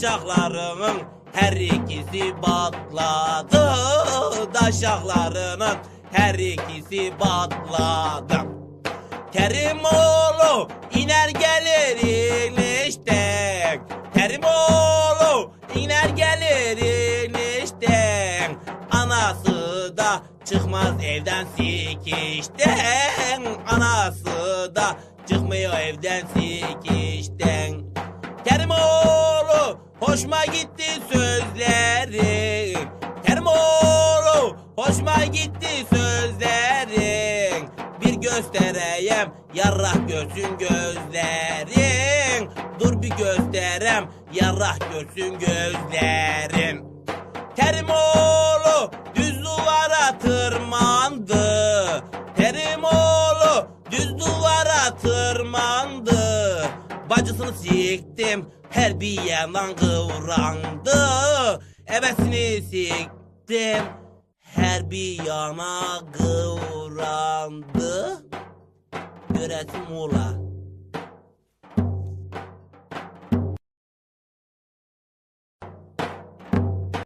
Daşaklarının her ikisi batladı. Daşaklarının her ikisi batladı. Kerimoğlu iner gelir inişten Kerimoğlu iner gelir inişten Anası da çıkmaz evden sikişten. Anası da çıkmıyor evden sikişten. Kerimoğlu hoşuma gitti sözlerin Kerimoğlu hoşuma gitti sözlerin Bir göstereyim yarrah görsün gözlerin Dur bir gösterem yarrah görsün gözlerin Kerimoğlu Bacısını siktim her bir yandan kıvrandı. Ebesini siktim her bir yana kıvrandı. Göresim ola